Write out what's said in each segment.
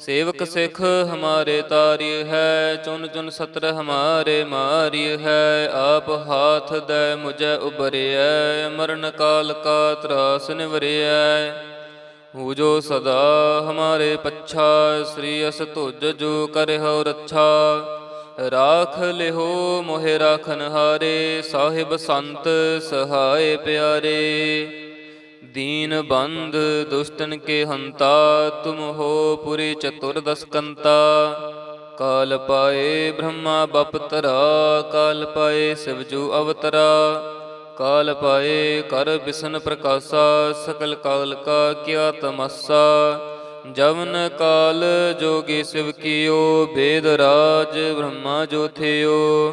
ਸੇਵਕ ਸਿੱਖ ਹਮਾਰੇ ਤਾਰਿ ਹੈ ਚੁਨ ਚੁਨ ਸਤਰ ਹਮਾਰੇ ਮਾਰਿ ਹੈ ਆਪ ਹਾਥ ਦੇ ਮੁਝੈ ਉਬਰਿਐ ਮਰਨ ਕਾਲ ਕਾ ਤਰਾਸ ਨਿਵਰਿਐ ਹੂ। ਜੋ ਸਦਾ ਹਮਾਰੇ ਪੱਛਾ ਸ੍ਰੀ ਅਸ ਤੁਜ ਜੋ ਕਰਿਓ ਰੱਛਾ। ਰਾਖ ਲਿਹੋ ਮੋਹਿ ਰਾਖਨ ਹਾਰੇ ਸਾਹਿਬ ਸੰਤ ਸਹਾਏ ਪਿਆਰੇ। ਦੀਨ ਬੰਦ, ਦੁਸ਼ਟਨ ਕੇ ਹੰਤਾ, ਤੁਮ ਹੋ ਪੁਰੀ ਚਤੁਰਦਸ ਕੰਤਾ ਕਾਲ ਪਾਏ ਬ੍ਰਹਮਾ ਬਪਤਰਾ ਕਾਲ ਪਾਏ ਸਿਵਜੂ ਅਵਤਰਾ। ਕਾਲ ਪਾਏ ਕਰ ਬਿਸ਼ਨ ਪ੍ਰਕਾਸ਼ਾ, ਸਕਲ ਕਾਲ ਕਾ ਕਿਆ ਤਮਸਾ। ਜਵਨ ਕਾਲ ਜੋਗੀ ਸਿਵ ਕੀਓ, ਬੇਦ ਰਾਜ ਬ੍ਰਹਮਾ ਜੋਥਿਓ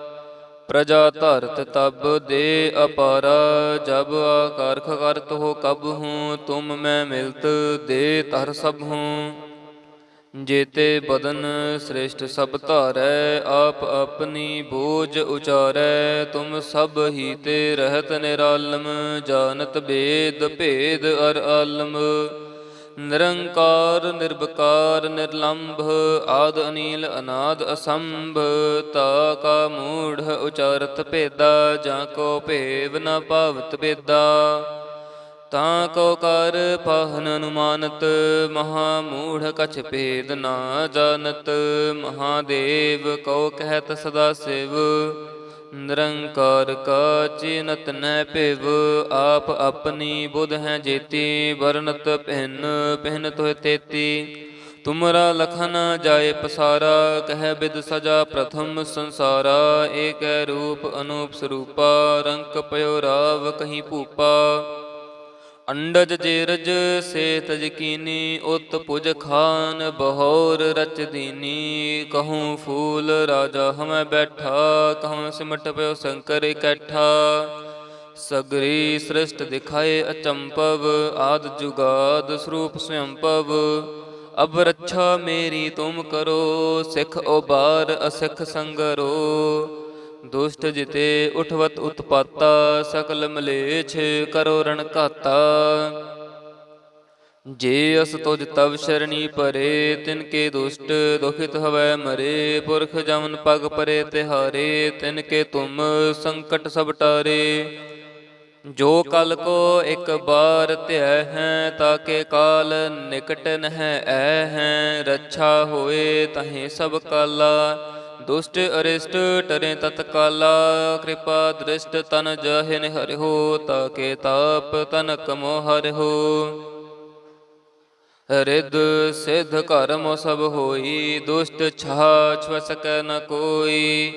ਪ੍ਰਜਾ ਧਰਤ ਤਬ ਦੇ ਅਪਾਰਾ, ਜਬ ਆਕਰਖ ਕਰਤ ਹੋ ਕਬ ਹੂੰ, ਤੁਮ ਮੈਂ ਮਿਲਤ ਦੇ ਤਰ ਸਭ ਹੂੰ। ਜੇਤੇ ਬਦਨ ਸ੍ਰੇਸ਼ਟ ਸਭ ਧਾਰੈ, ਆਪ ਆਪਣੀ ਬੋਝ ਉਚਾਰੈ, ਤੁਮ ਸਭ ਹੀ ਤੇ ਰਹਿਤ ਨਿਰਾਲਮ, ਜਾਣਤ ਭੇਦ ਭੇਦ ਅਰ ਆਲਮ। ਨਿਰੰਕਾਰ, ਨਿਰਵਕਾਰ, ਨਿਰਲੰਭ, ਆਦ ਅਨੀਲ, ਅਨਾਦ ਅਸੰਭ, ਤਾ ਕਾ ਮੂੜ ਉਚਾਰਤ ਭੇਦਾ, ਜਾਂ ਕੋ ਭੇਵ ਨ ਭਾਵਤ ਭੇਦਾ। ਤਾਂ ਕੋ ਕਰ ਪਾਹਨ ਅਨੁਮਾਨਤ, ਮਹਾ ਮੂੜ ਕਛ ਭੇਦ ਨਾ ਜਾਣਤ, ਮਹਾਦੇਵ ਕਉ ਕਹਿਤ ਸਦਾ ਸਿਵ। ਨਿਰੰਕਾਰ ਕਾ ਚਿਨਤ ਨੈ ਭਿਵ, ਆਪ ਆਪਣੀ ਬੁਧ ਹੈ ਜੇਤੀ ਵਰਨਤ ਪਹਿਨ ਪਹਿਨ ਤੋਇ ਤੇਤੀ। ਤੁਮਰਾ ਲਖਨ ਜਾਏ ਪਸਾਰਾ, ਕਹਿ ਬਿਦ ਸਜਾ ਪ੍ਰਥਮ ਸੰਸਾਰਾ। ਏਕੈ ਰੂਪ ਅਨੂਪ ਸਰੂਪਾ, ਰੰਕ ਪਇਓ ਰਾਵ ਕਹੀਂ ਭੂਪਾ। ਅੰਡਜ ਜੇਰਜ ਸੇ ਤਜ ਕੀਨੀ ਉਤ ਪੁਜ ਖਾਨ ਬਹੌਰ ਰਚ ਦੀਨੀ। ਕਹੂੰ ਫੂਲ ਰਾਜਾ ਹਮੈ ਬੈਠਾ, ਕਹੂੰ ਸਿਮਟ ਪਿਓ ਸ਼ੰਕਰ ਇਕੱਠਾ ਸਗਰੀ ਸ੍ਰਿਸ਼ਟ ਦਿਖਾਏ ਅਚੰਪਵ, ਆਦ ਜੁਗਾਦ ਸਰੂਪ ਸਵੰਪਵ। ਅਬ ਰੱਛਾ ਮੇਰੀ ਤੁਮ ਕਰੋ, ਸਿਖ ਉਬਾਰ ਅਸਿੱਖ ਸੰਗਰੋ। ਦੁਸ਼ਟ ਜਿਤੇ ਉਠਵਤ ਉਤਪਾਤਾ, ਸਕਲ ਮਲੇਛ ਕਰੋ ਰਣ ਘਾਤਾ। ਜੇ ਅਸ ਤੁਜ ਤਵ ਸ਼ਰਣੀ ਪਰੇ, ਤਿਨ ਕੇ ਦੁਸ਼ਟ ਦੁਖਿਤ ਹਵੈ ਮਰੇ। ਪੁਰਖ ਜਮਨ ਪਗ ਪਰੇ ਤਿਹਾਰੇ, ਤਿਨ ਕੇ ਤੁਮ ਸੰਕਟ ਸਭ ਟਾਰੇ। ਜੋ ਕਲ ਕੋ ਇੱਕ ਬਾਰ ਧਿਆ ਹੈ ਤਾਕੇ ਕਾਲ ਨਿਕਟ ਨਹਿ ਐ ਹੈ। ਰੱਛਾ ਹੋਏ ਤਹੀਂ ਸਭ ਕਾਲਾ। ਦੁਸ਼ਟ ਅਰਿਸ਼ਟ ਟਰੇ ਤਤਕਾਲਾ, ਕਿਰਪਾ ਦ੍ਰਿਸ਼ਟ ਤਨ ਜਹਿਨ ਹਰਿਓ ਤਾਕੇ ਤਾਪ ਤਨਕ ਮੋਹ ਹਰਿਓ ਰਿਦ ਸਿਧ ਕਰਮ ਸਭ ਹੋਈ, ਦੁਸ਼ਟ ਛਾ ਛਵ ਸਕੈ ਨ ਕੋਈ।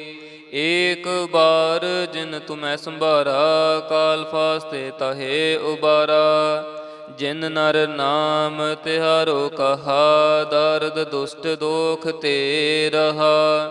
ਏਕ ਬਾਰ ਜਿਨ ਤੁਮੈ ਸੰਭਾਰਾ, ਕਾਲ ਫਾਸਤੇ ਤਹੇ ਉਬਾਰਾ। ਜਿਨ ਨਰ ਨਾਮ ਤਿਹਾਰੋ ਕਹਾ, ਦਰਦ ਦੁਸ਼ਟ ਦੋਖ ਤੇ ਰਹਾ।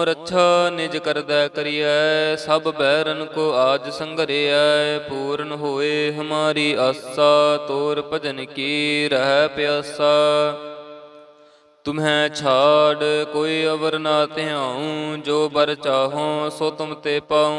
ਮੋਰ ਅੱਛਾ ਨਿਜ ਕਰਦਾ ਕਰੀਐ, ਸਭ ਬੈਰਨ ਕੋ ਆਜ ਸੰਗਰਿਐ ਪੂਰਨ ਹੋਏ ਹਮਾਰੀ ਆਸਾ, ਤੋਰ ਭਜਨ ਕੀ ਰਹਿ ਪਿਆਸਾ। ਤੁਮਹਿ ਛਾੜ, ਕੋਈ ਅਵਰ ਨਾ ਧਿਆਉ, ਜੋ ਬਰ ਚਾਹੋ ਸੋ ਤੁਮ ਤੇ ਪਾਉ।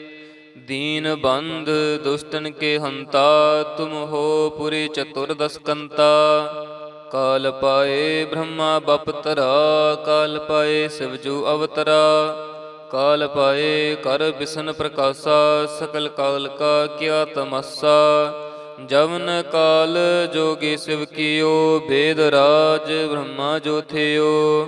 ਦੀਨ ਬੰਦ ਦੁਸ਼ਟਨ ਕੇ ਹੰਤਾ, ਤੁਮ ਹੋ ਪੁਰੇ ਚਤੁਰਦਸ ਕੰਤਾ ਕਾਲ ਪਾਏ ਬ੍ਰਹਮਾ ਬਪਤਰਾ ਕਾਲ ਪਾਏ ਸਿਵਜੂ ਅਵਤਰਾ। ਕਾਲ ਪਾਏ ਕਰ ਬਿਸ਼ਨ ਪ੍ਰਕਾਸ਼ਾ, ਸਕਲ ਕਾਲ ਕਾ ਕਿਆ ਤਮਸਾ। ਜਵਨ ਕਾਲ ਜੋਗੀ ਸਿਵ ਕੀਓ, ਬੇਦ ਰਾਜ ਬ੍ਰਹਮਾ ਜੋ ਥਿਓ।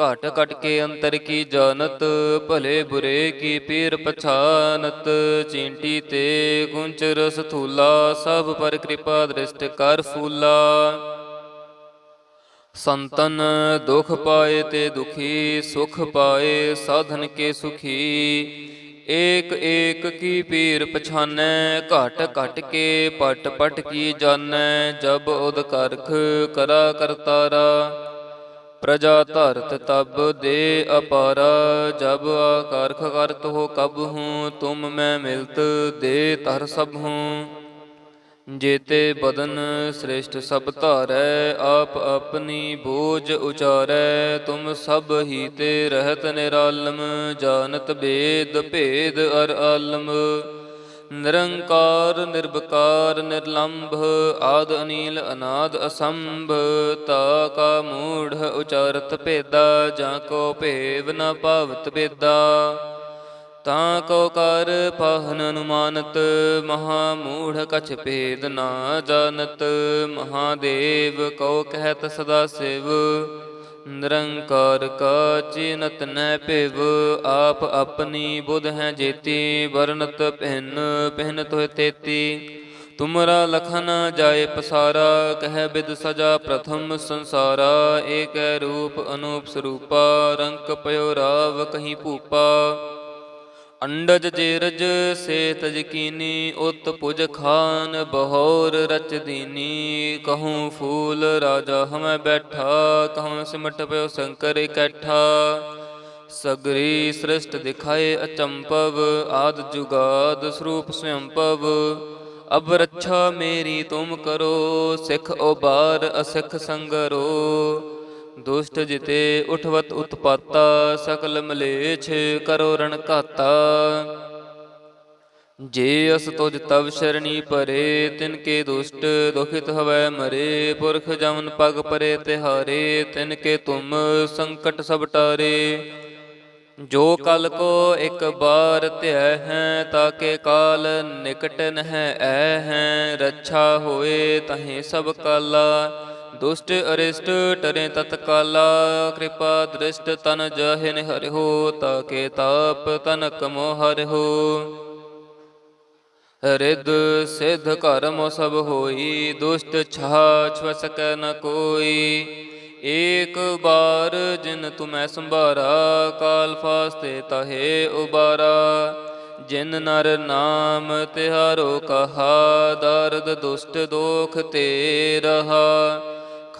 ਘਟ ਘਟ ਕੇ ਅੰਤਰ ਕੀ ਜਾਣਤ, ਭਲੇ ਬੁਰੇ ਕੀ ਪੀਰ ਪਛਾਨਤ। ਚੀਂਟੀ ਤੇ ਗੁੰਚ ਰਸ ਥੂਲਾ, ਸਭ ਪਰ ਕਿਰਪਾ ਦ੍ਰਿਸ਼ਟ ਕਰ ਫੂਲਾ। ਸੰਤਨ ਦੁਖ ਪਾਏ ਤੇ ਦੁਖੀ, ਸੁਖ ਪਾਏ ਸਾਧਨ ਕੇ ਸੁਖੀ। ਏਕ ਏਕ ਕੀ ਪੀਰ ਪਛਾਨੈ, ਘਟ ਘਟ ਕੇ ਪਟ ਪਟ ਕੀ ਜਾਣੈ। ਜਬ ਉਦ ਕਰਖ ਕਰਾ ਕਰਤਾਰਾ। ਪ੍ਰਜਾ ਧਰਤ ਤਬ ਦੇ ਅਪਾਰਾ, ਜਬ ਆਕਾਰਖ ਕਰਤ ਹੋ ਕਬ ਹੂੰ, ਤੁਮ ਮੈਂ ਮਿਲਤ ਦੇ ਤਰ ਸਭ ਹੂੰ। ਜੇਤੇ ਬਦਨ ਸ੍ਰੇਸ਼ਟ ਸਭ ਧਾਰੈ, ਆਪ ਆਪਣੀ ਬੋਝ ਉਚਾਰੈ, ਤੁਮ ਸਭ ਹੀ ਤੇ ਰਹਿਤ ਨਿਰਾਲਮ, ਜਾਣਤ ਭੇਦ ਭੇਦ ਅਰ ਆਲਮ। ਨਿਰੰਕਾਰ ਨਿਰਭਕਾਰ ਨਿਰਲੰਭ, ਆਦ, ਅਨੀਲ, ਅਨਾਦ, ਅਸੰਭ, ਤਾ, ਕਾ, ਮੂੜ, ਉਚਾਰਤ, ਭੇਦਾ, ਜਾਂ ਕੋ ਭੇਵ, ਨ ਭਾਵਤ ਬੇਦਾ ਤਾਂ ਕੋ ਕਰ, ਪਾਹਨ, ਅਨੁਮਾਨਤ, ਮਹਾ, ਮੂੜ, ਕਛ, ਭੇਦ, ਨਾ ਜਾਣਤ, ਮਹਾਦੇਵ ਕੋ ਕਹਿਤ, ਸਦਾ ਸਿਵ। ਨਿਰੰਕਾਰ ਕਾ ਚਿਨਤ ਨੈ ਭਿਵ, ਆਪ ਆਪਣੀ ਬੁਧ ਹੈ ਜੇਤੀ ਵਰਨਤ ਪਹਿਨ ਪਹਿਨ ਤੋਇ ਤੇਤੀ। ਤੁਮਰਾ ਲਖਨ ਜਾਏ ਪਸਾਰਾ, ਕਹਿ ਬਿਦ ਸਜਾ ਪ੍ਰਥਮ ਸੰਸਾਰਾ। ਏਕੈ ਰੂਪ ਅਨੂਪ ਸਰੂਪਾ ਰੰਕ ਪਇਓ ਰਾਵ ਕਹੀਂ ਭੂਪਾ। ਅੰਡਜ ਜੇਰਜ ਸੇ ਤਜ ਕੀਨੀ ਉਤ ਪੁਜ ਖਾਨ ਬਹੌਰ ਰਚ ਦੀਨੀ। ਕਹੂੰ ਫੂਲ ਰਾਜਾ ਹਮੈ ਬੈਠਾ, ਕਹੂੰ ਸਿਮਟ ਪਿਓ ਸ਼ੰਕਰ ਇਕੱਠਾ। ਸਗਰੀ ਸ੍ਰਿਸ਼ਟ ਦਿਖਾਏ ਅਚੰਪਵ, ਆਦ ਜੁਗਾਦ ਸਰੂਪ ਸਵੰਪਵ। ਅਬ ਰੱਛਾ ਮੇਰੀ ਤੁਮ ਕਰੋ, ਸਿੱਖ ਉਬਾਰ ਅਸਿੱਖ ਸੰਗਰੋ। ਦੁਸ਼ਟ ਜਿਤੇ ਉਠਵਤ ਉਤਪਾਤਾ, ਸਕਲ ਮਲੇਛ ਕਰੋ ਰਣ ਘਾਤਾ। ਜੇ ਅਸ ਤੁਜ ਤਵ ਸ਼ਰਣੀ ਪਰੇ, ਤਿਨ ਕੇ ਦੁਸ਼ਟ ਦੁਖਿਤ ਹਵੈ ਮਰੇ। ਪੁਰਖ ਜਮਨ ਪਗ ਪਰੇ ਤਿਹਾਰੇ, ਤਿਨ ਕੇ ਤੁਮ ਸੰਕਟ ਸਭ ਟਾਰੇ। ਜੋ ਕਲ ਕੋ ਇੱਕ ਬਾਰ ਧਿਆ ਹੈ ਤਾਕੇ ਕਾਲ ਨਿਕਟ ਨਹਿ ਐ ਹੈ। ਰੱਛਾ ਹੋਏ ਤਹੀਂ ਸਭ ਕਾਲਾ। ਦੁਸ਼ਟ ਅਰਿਸ਼ਟ ਟਰੇ ਤਤਕਾਲਾ ਕਿਰਪਾ ਦ੍ਰਿਸ਼ਟ ਤਨ ਜਾਹਿ ਨਿਹਰਿਓ ਤਾਕੇ ਤਾਪ ਤਨਕ ਮੋਹ ਹਰਿਓ ਰਿੱਧ ਸਿੱਧ ਕਰਮ ਸਭ ਹੋਈ, ਦੁਸ਼ਟ ਛਾਛ ਸਕੈ ਨ ਕੋਈ। ਏਕ ਬਾਰ ਜਿਨ ਤੁਮੈ ਸੰਭਾਰਾ, ਕਾਲ ਫਾਸਤੇ ਤਹੇ ਉਬਾਰਾ। ਜਿਨ ਨਰ ਨਾਮ ਤਿਹਾਰੋ ਕਹਾ, ਦਰਦ ਦੁਸ਼ਟ ਦੋਖ ਤੇ ਰਹਾ।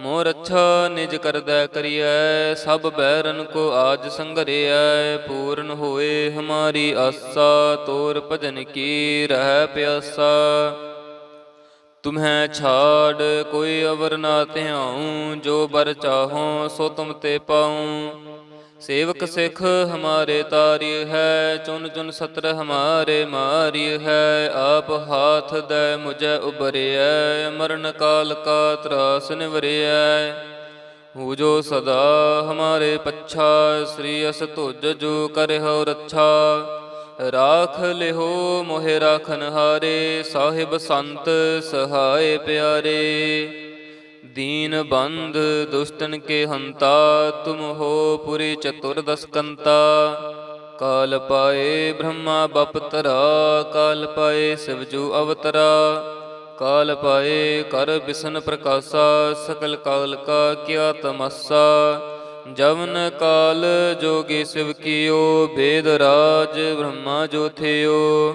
ਮੋਰ ਅੱਛਾ ਨਿਜ ਕਰਦੈ ਕਰੀਐ, ਸਭ ਬੈਰਨ ਕੋ ਆਜ ਸੰਗਰਿਐ ਪੂਰਨ ਹੋਏ ਹਮਾਰੀ ਆਸਾ, ਤੋਰ ਭਜਨ ਕੀ ਰਹਿ ਪਿਆਸਾ। ਤੁਮਹਿ ਛਾੜ, ਕੋਈ ਅਵਰ ਨਾ ਧਿਆਉ, ਜੋ ਬਰ ਚਾਹੋ ਸੋ ਤੁਮ ਤੇ ਪਾਉ। ਸੇਵਕ ਸਿੱਖ ਹਮਾਰੇ ਤਾਰੀ ਹੈ ਚੁਨ ਚੁਨ ਸਤਰ ਹਮਾਰੇ ਮਾਰੀ ਹੈ, ਆਪ ਹਾਥ ਦੇ ਮੁਝੈ ਉਬਰਿਐ ਮਰਨ ਕਾਲ ਕਾ ਤਰਾਸ ਨਿਵਰਿਐ। ਹੂ ਜੋ ਸਦਾ ਹਮਾਰੇ ਪੱਛਾ, ਸ੍ਰੀ ਅਸ ਤੁਜ ਜੋ ਕਰਿਓ ਰੱਛਾ। ਰਾਖ ਲਿਹੋ ਮੋਹਿ ਰਾਖਨ ਹਾਰੇ ਸਾਹਿਬ ਸੰਤ ਸਹਾਏ ਪਿਆਰੇ। ਦੀਨ ਬੰਧ ਦੁਸ਼ਟਨ ਕੇ ਹੰਤਾ, ਤੁਮ ਹੋ ਪੁਰੀ ਚਤੁਰਦਸ ਕੰਤਾ ਕਾਲ ਪਾਏ ਬ੍ਰਹਮਾ ਬਪਤਰਾ ਕਾਲ ਪਾਏ ਸਿਵਜੂ ਅਵਤਰਾ। ਕਾਲ ਪਾਏ ਕਰ ਬਿਸ਼ਨ ਪ੍ਰਕਾਸ਼ਾ, ਸਕਲ ਕਾਲ ਕਾ ਕਿਆ ਤਮਸਾ। ਜਵਨ ਕਾਲ ਜੋਗੀ ਸਿਵ ਕੀਓ, ਬੇਦ ਰਾਜ ਬ੍ਰਹਮਾ ਜੋ ਥਿਓ।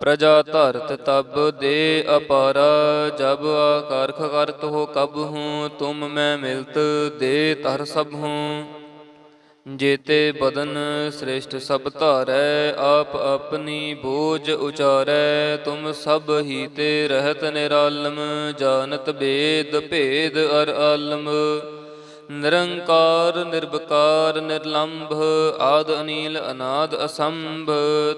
ਪ੍ਰਜਾ ਧਰਤ ਤਬ ਦੇ ਅਪਾਰਾ, ਜਬ ਆਕਰਖ ਕਰਤ ਹੋ ਕਬ ਹੂੰ, ਤੁਮ ਮੈਂ ਮਿਲਤ ਦੇ ਤਰ ਸਭ ਹੂੰ। ਜੇਤੇ ਬਦਨ ਸ੍ਰੇਸ਼ਟ ਸਭ ਧਾਰੈ, ਆਪ ਆਪਣੀ ਬੋਝ ਉਚਾਰੈ, ਤੁਮ ਸਭ ਹੀ ਤੇ ਰਹਿਤ ਨਿਰਾਲਮ, ਜਾਣਤ ਭੇਦ ਭੇਦ ਅਰ ਆਲਮ। ਨਿਰੰਕਾਰ, ਨਿਰਵਕਾਰ, ਨਿਰਲੰਭ, ਆਦ ਅਨੀਲ, ਅਨਾਦ ਅਸੰਭ,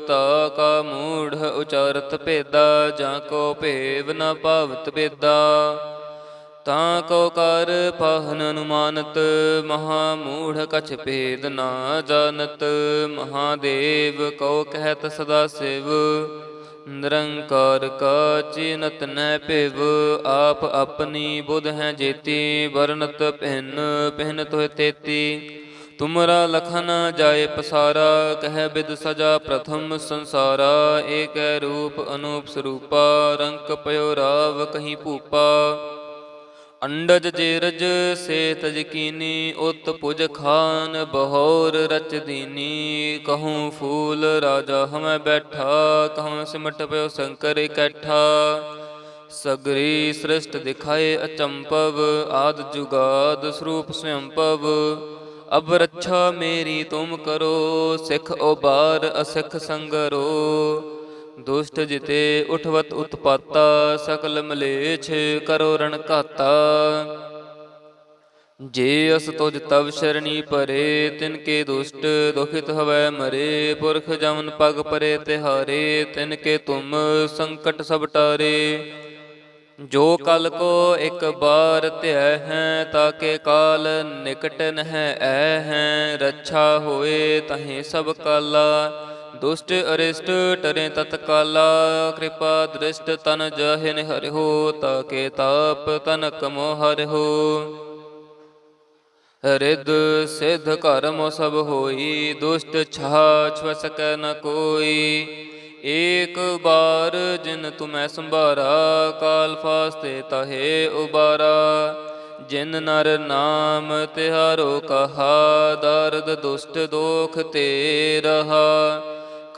ਤਾ ਕਾ ਮੂੜ ਉਚਾਰਤ ਭੇਦਾ, ਜਾਂ ਕੋ ਭੇਵ ਨ ਭਾਵਤ ਭੇਦਾ। ਤਾਂ ਕੋ ਕਰ ਪਾਹਨ ਅਨੁਮਾਨਤ, ਮਹਾ ਮੂੜ ਕਛ ਭੇਦ ਨਾ ਜਾਣਤ, ਮਹਾਦੇਵ ਕੋ ਕਹਿਤ ਸਦਾ ਸਿਵ। ਨਿਰੰਕਾਰ ਕਾ ਚਿਨਤ ਨੈ ਭਿਵ, ਆਪ ਆਪਣੀ ਬੁਧ ਹੈ ਜੇਤੀ ਵਰਨਤ ਪਹਿਨ ਪਹਿਨ ਤੋਹਿ ਤੇਤੀ। ਤੁਮਰਾ ਲਖਨ ਜਾਏ ਪਸਾਰਾ, ਕਹਿ ਬਿਦ ਸਜਾ ਪ੍ਰਥਮ ਸੰਸਾਰਾ। ਏਕੈ ਰੂਪ ਅਨੂਪ ਸਰੂਪਾ, ਰੰਕ ਪਇਓ ਰਾਵ ਕਹੀਂ ਭੂਪਾ। ਅੰਡਜ ਜੇਰਜ ਸੇ ਤਜਕੀਨੀ ਉਤ ਪੁਜ ਖਾਨ ਬਹੌਰ ਰਚ ਦੀਨੀ। ਕਹੂੰ ਫੂਲ ਰਾਜਾ ਹਮੈ ਬੈਠਾ, ਕਹੂੰ ਸਿਮਟ ਪਿਓ ਸ਼ੰਕਰ ਇਕੱਠਾ। ਸਗਰੀ ਸ੍ਰਿਸ਼ਟ ਦਿਖਾਏ ਅਚੰਪਵ, ਆਦ ਜੁਗਾਦ ਸਰੂਪ ਸਵੰਪਵ। ਅਬ ਰੱਛਾ ਮੇਰੀ ਤੁਮ ਕਰੋ, ਸਿਖ ਉਬਾਰ ਅਸਿੱਖ ਸੰਗਰੋ। ਦੁਸ਼ਟ ਜਿਤੇ ਉਠਵਤ ਉਤਪਾਤਾ, ਸਕਲ ਮਲੇਛ ਕਰੋ ਰਣ ਘਾਤਾ। ਜੇ ਅਸ ਤੁਜ ਤਵ ਸ਼ਰਣੀ ਪਰੇ, ਤਿਨ ਕੇ ਦੁਸ਼ਟ ਦੁਖਿਤ ਹਵੈ ਮਰੇ। ਪੁਰਖ ਜਮਨ ਪਗ ਪਰੇ ਤਿਹਾਰੇ, ਤਿਨ ਕੇ ਤੁਮ ਸੰਕਟ ਸਭ ਟਾਰੇ। ਜੋ ਕਲ ਕੋ ਇੱਕ ਬਾਰ ਧਿਆ ਹੈ ਤਾਕੇ ਕਾਲ ਨਿਕਟ ਨਹਿ ਐ ਹੈ। ਰੱਛਾ ਹੋਏ ਤਹੀਂ ਸਭ ਕਾਲਾ। ਦੁਸ਼ਟ ਅਰਿਸ਼ਟ ਟਰੇ ਤਤਕਾਲਾ ਕਿਰਪਾ ਦ੍ਰਿਸ਼ਟ ਤਨ ਜਾਹਿ ਨਿਹਰਿਓ ਤਾਕੇ ਤਾਪ ਤਨਕ ਮੋਹ ਹਰਿਓ ਰਿਦ ਸਿਧ ਕਰਮ ਸਭ ਹੋਈ, ਦੁਸ਼ਟ ਛਾਛ ਸਕੈ ਨ ਕੋਈ। ਏਕ ਬਾਰ ਜਿਨ ਤੁਮੈ ਸੰਭਾਰਾ, ਕਾਲ ਫਾਸਤੇ ਤਹੇ ਉਬਾਰਾ। ਜਿਨ ਨਰ ਨਾਮ ਤਿਹਾਰੋ ਕਹਾ, ਦਰਦ ਦੁਸ਼ਟ ਦੋਖ ਤੇ ਰਹਾ।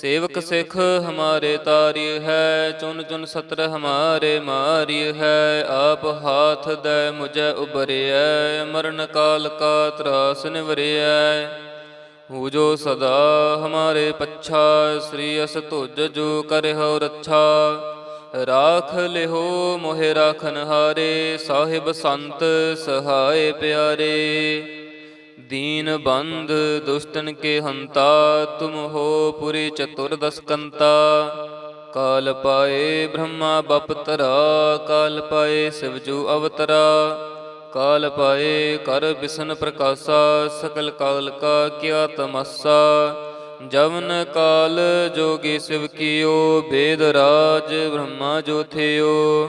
ਸੇਵਕ ਸਿੱਖ ਹਮਾਰੇ ਤਾਰੀ ਹੈ ਚੁਨ ਚੁਨ ਸਤਰ ਹਮਾਰੇ ਮਾਰੀ ਹੈ ਆਪ ਹਾਥ ਦੇ ਮੁਝੈ ਉਬਰਿਐ ਮਰਨ ਕਾਲ ਕਾ ਤਰਾਸ ਨਿਵਰਿਐ ਹੂ। ਜੋ ਸਦਾ ਹਮਾਰੇ ਪੱਛਾ ਸ੍ਰੀ ਅਸ ਤੁਜ ਜੋ ਕਰਿਓ ਰੱਛਾ ਰਾਖ ਲਿਹੋ ਮੋਹਿ ਰਾਖਨ ਹਾਰੇ ਸਾਹਿਬ ਸੰਤ ਸਹਾਏ ਪਿਆਰੇ। ਦੀਨ ਬੰਦ, ਦੁਸ਼ਟਨ ਕੇ ਹੰਤਾ, ਤੁਮ ਹੋ ਪੁਰੇ ਚਤੁਰਦਸ ਕੰਤਾ ਕਾਲ ਪਾਏ ਬ੍ਰਹਮਾ ਬਪਤਰਾ ਕਾਲ ਪਾਏ ਸਿਵਜੂ ਅਵਤਰਾ। ਕਾਲ ਪਾਏ ਕਰ ਬਿਸ਼ਨ ਪ੍ਰਕਾਸ਼ਾ, ਸਕਲ ਕਾਲ ਕਾ ਕਿਆ ਤਮਸਾ। ਜਵਨ ਕਾਲ ਜੋਗੀ ਸਿਵ ਕੀਓ, ਬੇਦ ਰਾਜ ਬ੍ਰਹਮਾ ਜੋ ਥਿਓ।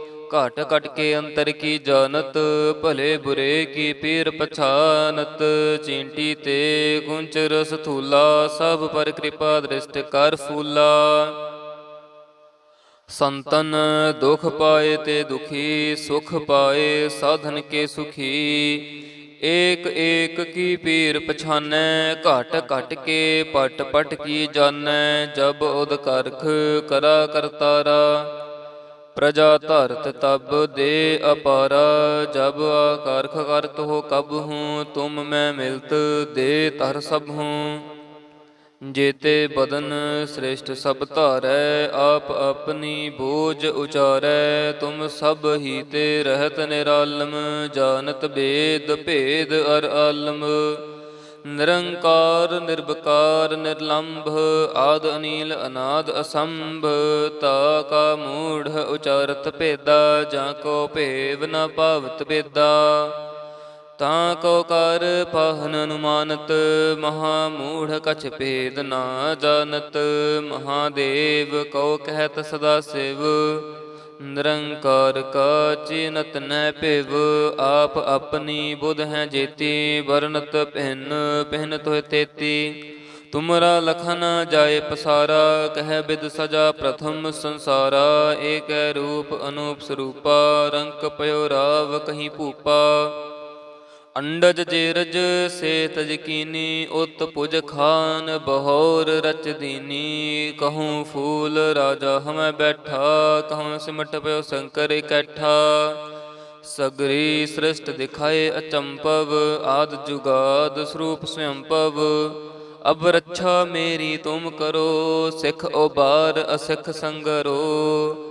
ਘਟ ਘਟ ਕੇ ਅੰਤਰ ਕੀ ਜਾਣਤ, ਭਲੇ ਬੁਰੇ ਕੀ ਪੀਰ ਪਛਾਨਤ। ਚੀਂਟੀ ਤੇ ਗੁੰਚ ਰਸ ਥੂਲਾ ਸਭ ਪਰ ਕਿਰਪਾ ਦ੍ਰਿਸ਼ਟ ਕਰ ਫੂਲਾ। ਸੰਤਨ ਦੁਖ ਪਾਏ ਤੇ ਦੁਖੀ, ਸੁਖ ਪਾਏ ਸਾਧਨ ਕੇ ਸੁਖੀ। ਏਕ ਏਕ ਕੀ ਪੀਰ ਪਛਾਨੈ, ਘਟ ਘਟ ਕੇ ਪਟ ਪਟ ਕੀ ਜਾਣੈ। ਜਬ ਉਦ ਕਰਖ ਕਰਾ ਕਰਤਾਰਾ। ਪ੍ਰਜਾ ਧਰਤ ਤਬ ਦੇ ਅਪਾਰਾ, ਜਬ ਆਕਰਖ ਕਰਤ ਹੋ ਕਬ ਹੂੰ, ਤੁਮ ਮੈਂ ਮਿਲਤ ਦੇ ਤਰ ਸਭ ਹੂੰ। ਜੇਤੇ ਬਦਨ ਸ੍ਰੇਸ਼ਟ ਸਭ ਧਾਰੈ, ਆਪ ਆਪਣੀ ਬੋਝ ਉਚਾਰੈ, ਤੁਮ ਸਭ ਹੀ ਤੇ ਰਹਿਤ ਨਿਰਾਲਮ, ਜਾਣਤ ਭੇਦ ਭੇਦ ਅਰ ਆਲਮ। ਨਿਰੰਕਾਰ ਨਿਰਭਕਾਰ ਨਿਰਲੰਭ, ਆਦ ਅਨੀਲ, ਅਨਾਦ ਅਸੰਭ, ਤਾ ਕਾ ਮੂੜ ਉਚਾਰਤ ਭੇਦਾ, ਜਾਂ ਕੋ ਭੇਵ ਨ ਭਾਵਤ ਭੇਦਾ। ਤਾਂ ਕੋ ਕਰ ਪਾਹਨ ਅਨੁਮਾਨਤ, ਮਹਾ ਮੂੜ ਕਛ ਭੇਦ ਨਾ ਜਾਣਤ, ਮਹਾਦੇਵ ਕੋ ਕਹਿਤ ਸਦਾ ਸਿਵ। ਨਿਰੰਕਾਰ ਕਾ ਚਿਨਤ ਨੈ ਭਿਵ, ਆਪ ਆਪਣੀ ਬੁਧ ਹੈ ਜੇਤੀ ਵਰਨਤ ਪਹਿਨ ਪਹਿਨ ਤੋਇ ਤੇਤੀ। ਤੁਮਰਾ ਲਖਨ ਜਾਏ ਪਸਾਰਾ, ਕਹਿ ਬਿਦ ਸਜਾ ਪ੍ਰਥਮ ਸੰਸਾਰਾ। ਏਕੈ ਰੂਪ ਅਨੂਪ ਸਰੂਪਾ ਰੰਕ ਪਇਓ ਰਾਵ ਕਹੀਂ ਭੂਪਾ। ਅੰਡਜ ਜੇਰਜ ਸੇ ਤਜ ਕੀਨੀ ਉਤ ਪੁਜ ਖਾਨ ਬਹੋਰ ਰਚ ਦੀਨੀ। ਕਹੂੰ ਫੂਲ ਰਾਜਾ ਹਮੈ ਬੈਠਾ, ਕਹੂੰ ਸਿਮਟ ਪਿਓ ਸ਼ੰਕਰ ਇਕੱਠਾ। ਸਗਰੀ ਸ੍ਰਿਸ਼ਟ ਦਿਖਾਏ ਅਚੰਪਵ, ਆਦ ਜੁਗਾਦ ਸਰੂਪ ਸਵੰਪਵ। ਅਬ ਰੱਛਾ ਮੇਰੀ ਤੁਮ ਕਰੋ, ਸਿਖ ਉਬਾਰ ਅਸਿਖ ਸੰਗਰੋ।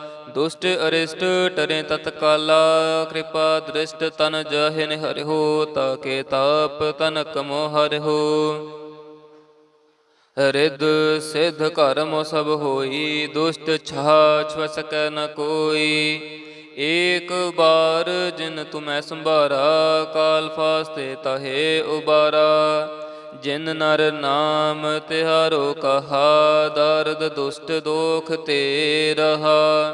ਦੁਸ਼ਟ ਅਰਿਸ਼ਟ ਟਰੇ ਤਤਕਾਲਾ ਕਿਰਪਾ ਦ੍ਰਿਸ਼ਟ ਤਨ ਜਾਹਿਨ ਹਰਿਓ ਤਾਕੇ ਤਾਪ ਤਨਕ ਮੋ ਹਰਿਓ ਰਿਦ ਸਿਧ ਕਰਮ ਸਭ ਹੋਈ, ਦੁਸ਼ਟ ਛਾ ਛੁ ਸਕੈ ਨ ਕੋਈ। ਏਕ ਬਾਰ ਜਿਨ ਤੁਮੈ ਸੰਭਾਰਾ, ਕਾਲ ਫਾਸਤੇ ਤਹੇ ਉਬਾਰਾ। ਜਿਨ ਨਰ ਨਾਮ ਤਿਹਾਰੋ ਕਹਾ, ਦਰਦ ਦੁਸ਼ਟ ਦੋਖ ਤੇ ਰਹਾ।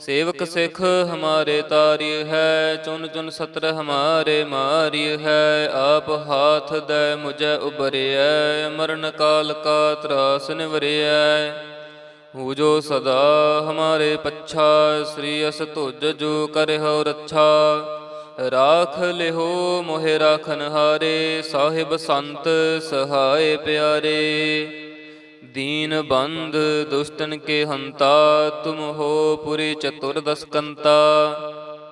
ਸੇਵਕ ਸਿੱਖ ਹਮਾਰੇ ਤਾਰਿ ਹੈ, ਚੁਨ ਚੁਨ ਸਤਰ ਹਮਾਰੇ ਮਾਰਿ ਹੈ, ਆਪ ਹਾਥ ਦੇ ਮੁਝੈ ਉਬਰਿਐ ਮਰਨ ਕਾਲ ਕਾ ਤਰਾਸ ਨਿਵਰਿਐ। ਹੂ ਜੋ ਸਦਾ ਹਮਾਰੇ ਪੱਛਾ, ਸ੍ਰੀ ਅਸ ਤੁਜ ਜੋ ਕਰਿਓ ਰੱਛਾ। ਰਾਖ ਲਿਹੋ ਮੋਹਿ ਰਾਖਨ ਹਾਰੇ ਸਾਹਿਬ ਸੰਤ ਸਹਾਏ ਪਿਆਰੇ। ਦੀਨ ਬੰਦ, ਦੁਸ਼ਟਨ ਕੇ ਹੰਤਾ, ਤੁਮ ਹੋ ਪੁਰੇ ਚਤੁਰਦਸ ਕੰਤਾ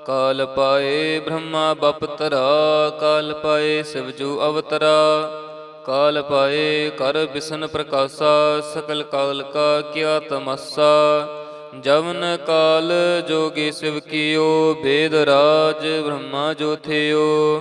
ਕਾਲ ਪਾਏ ਬ੍ਰਹਮਾ ਬਪਤਰਾ ਕਾਲ ਪਾਏ ਸਿਵਜੂ ਅਵਤਰਾ। ਕਾਲ ਪਾਏ ਕਰ ਬਿਸ਼ਨ ਪ੍ਰਕਾਸ਼ਾ, ਸਕਲ ਕਾਲ ਕਾ ਕਿਆ ਤਮਸਾ। ਜਵਨ ਕਾਲ ਜੋਗੀ ਸਿਵ ਕੀਓ, ਬੇਦ ਰਾਜ ਬ੍ਰਹਮਾ ਜੋ ਥਿਓ।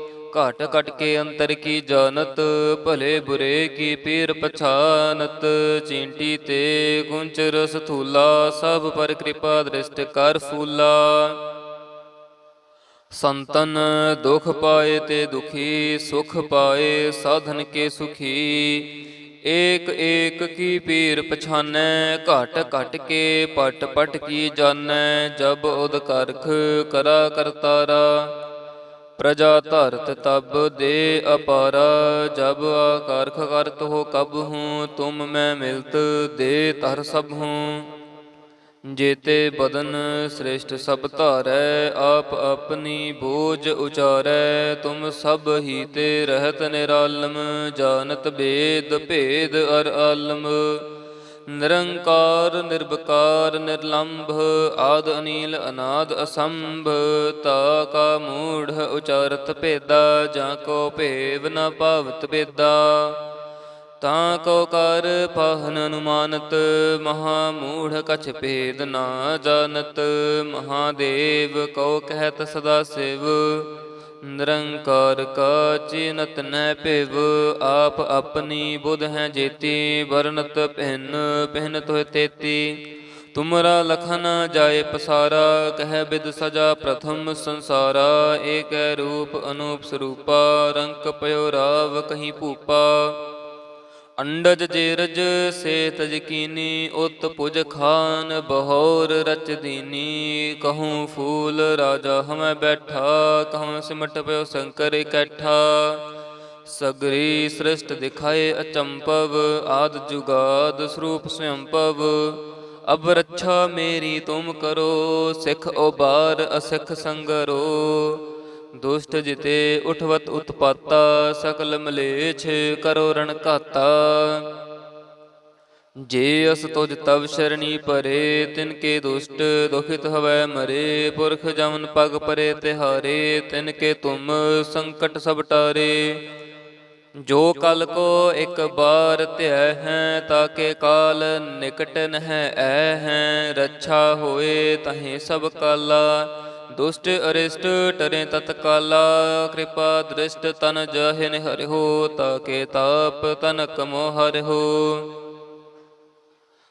ਘਟ ਘਟ ਕੇ ਅੰਤਰ ਕੀ ਜਾਣਤ? ਭਲੇ ਬੁਰੇ ਕੀ ਪੀਰ ਪਛਾਨਤ? ਚੀਂਟੀ ਤੇ ਗੁੰਚ ਰਸ ਥੂਲਾ ਸਭ ਪਰ ਕਿਰਪਾ ਦ੍ਰਿਸ਼ਟ ਕਰ ਫੂਲਾ। ਸੰਤਨ ਦੁਖ ਪਾਏ ਤੇ ਦੁਖੀ, ਸੁਖ ਪਾਏ ਸਾਧਨ ਕੇ ਸੁਖੀ। ਏਕ ਏਕ ਕੀ ਪੀਰ ਪਛਾਨੈ ਘਟ ਘਟ ਕੇ ਪਟ ਪਟ ਕੀ ਜਾਣੈ? ਜਬ ਉਦ ਕਰਖ ਕਰਾ ਕਰਤਾਰਾ। ਪ੍ਰਜਾ ਧਰਤ ਤਬ ਦੇ ਅਪਾਰਾ, ਜਬ ਆਕਾਰਖ ਕਰਤ ਹੋ ਕਬ ਹੂੰ, ਤੁਮ ਮੈਂ ਮਿਲਤ ਦੇ ਤਰ ਸਭ ਹੂੰ। ਜੇਤੇ ਬਦਨ ਸ੍ਰੇਸ਼ਟ ਸਭ ਧਾਰੈ, ਆਪ ਆਪਣੀ ਬੋਝ ਉਚਾਰੈ, ਤੁਮ ਸਭ ਹੀ ਤੇ ਰਹਿਤ ਨਿਰਾਲਮ, ਜਾਣਤ ਭੇਦ ਭੇਦ ਅਰ ਆਲਮ। ਨਿਰੰਕਾਰ, ਨਿਰਵਕਾਰ, ਨਿਰਲੰਭ, ਆਦ ਅਨੀਲ, ਅਨਾਦ ਅਸੰਭ, ਤਾ ਕਾ ਮੂੜ ਉਚਾਰਤ ਭੇਦਾ, ਜਾਂ ਕੋ ਭੇਵ ਨ ਪਾਵਤ ਭੇਦਾ। ਤਾਂ ਕੋ ਕਰ ਪਾਹਨ ਅਨੁਮਾਨਤ, ਮਹਾ ਮੂੜ ਕਛ ਭੇਦ ਨਾ ਜਾਣਤ, ਮਹਾਦੇਵ ਕੋ ਕਹਿਤ ਸਦਾ ਸਿਵ। ਨਿਰੰਕਾਰ ਕਾ ਚਿਨਤ ਨੈ ਭਿਵ, ਆਪ ਆਪਣੀ ਬੁਧ ਹੈ ਜੇਤੀ ਵਰਨਤ ਪਹਿਨ ਪਹਿਨ ਤੋਇ ਤੇਤੀ। ਤੁਮਰਾ ਲਖਨ ਜਾਏ ਪਸਾਰਾ, ਕਹਿ ਬਿਦ ਸਜਾ ਪ੍ਰਥਮ ਸੰਸਾਰਾ। ਏਕੈ ਰੂਪ ਅਨੂਪ ਸਰੂਪਾ, ਰੰਕ ਪਇਓ ਰਾਵ ਕਹੀਂ ਭੂਪਾ। ਅੰਡਜ ਜੇਰਜ ਸੇ ਤਜ ਕੀਨੀ ਉਤ ਪੁਜ ਖਾਨ ਬਹੌਰ ਰਚ ਦੀਨੀ। ਕਹੂੰ ਫੂਲ ਰਾਜਾ ਹਮੈ ਬੈਠਾ, ਕਹੂੰ ਸਿਮਟ ਪਿਓ ਸ਼ੰਕਰ ਇਕੱਠਾ। ਸਗਰੀ ਸ੍ਰਿਸ਼ਟ ਦਿਖਾਏ ਅਚੰਪਵ, ਆਦ ਜੁਗਾਦ ਸਰੂਪ ਸਯੰਪਵ ਅਬ ਰੱਛਾ ਮੇਰੀ ਤੁਮ ਕਰੋ, ਸਿਖ ਉਬਾਰ ਅਸਿੱਖ ਸੰਗਰੋ। ਦੁਸ਼ਟ ਜਿਤੇ ਉਠਵਤ ਉਤਪਾਤਾ, ਸਕਲ ਮਲੇਛ ਕਰੋ ਰਣ ਘਾਤਾ। ਜੇ ਅਸ ਤੁਜ ਤਵ ਸ਼ਰਣੀ ਪਰੇ, ਤਿਨ ਕੇ ਦੁਸ਼ਟ ਦੁਖਿਤ ਹਵੈ ਮਰੇ। ਪੁਰਖ ਜਮਨ ਪਗ ਪਰੇ ਤਿਹਾਰੇ, ਤਿਨ ਕੇ ਤੁਮ ਸੰਕਟ ਸਭ ਟਾਰੇ। ਜੋ ਕਲ ਕੋ ਇੱਕ ਬਾਰ ਧਿਆ ਹੈ ਤਾਕੇ ਕਾਲ ਨਿਕਟ ਨਹਿ ਐ ਹੈ। ਰੱਛਾ ਹੋਏ ਤਹੀਂ ਸਭ ਕਾਲਾ। ਦੁਸ਼ਟ ਅਰਿਸ਼ਟ ਟਰੇ ਤਤਕਾਲਾ, ਕਿਰਪਾ ਦ੍ਰਿਸ਼ਟ ਤਨ ਜਹਿਨ ਹਰਿਓ ਤਾਕੇ ਤਾਪ ਤਨਕ ਮੋਹ ਹਰਿਓ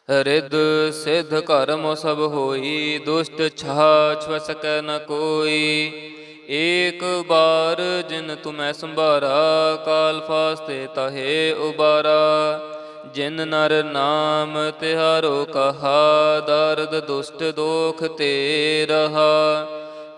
ਰਿਦ ਸਿਧ ਕਰਮ ਸਭ ਹੋਈ, ਦੁਸ਼ਟ ਛਾ ਛਵ ਸਕੈ ਨ ਕੋਈ। ਏਕ ਬਾਰ ਜਿਨ ਤੁਮੈ ਸੰਭਾਰਾ, ਕਾਲ ਫਾਸਤੇ ਤਹੇ ਉਬਾਰਾ। ਜਿਨ ਨਰ ਨਾਮ ਤਿਹਾਰੋ ਕਹਾ, ਦਰਦ ਦੁਸ਼ਟ ਦੋਖ ਤੇ ਰਹਾ।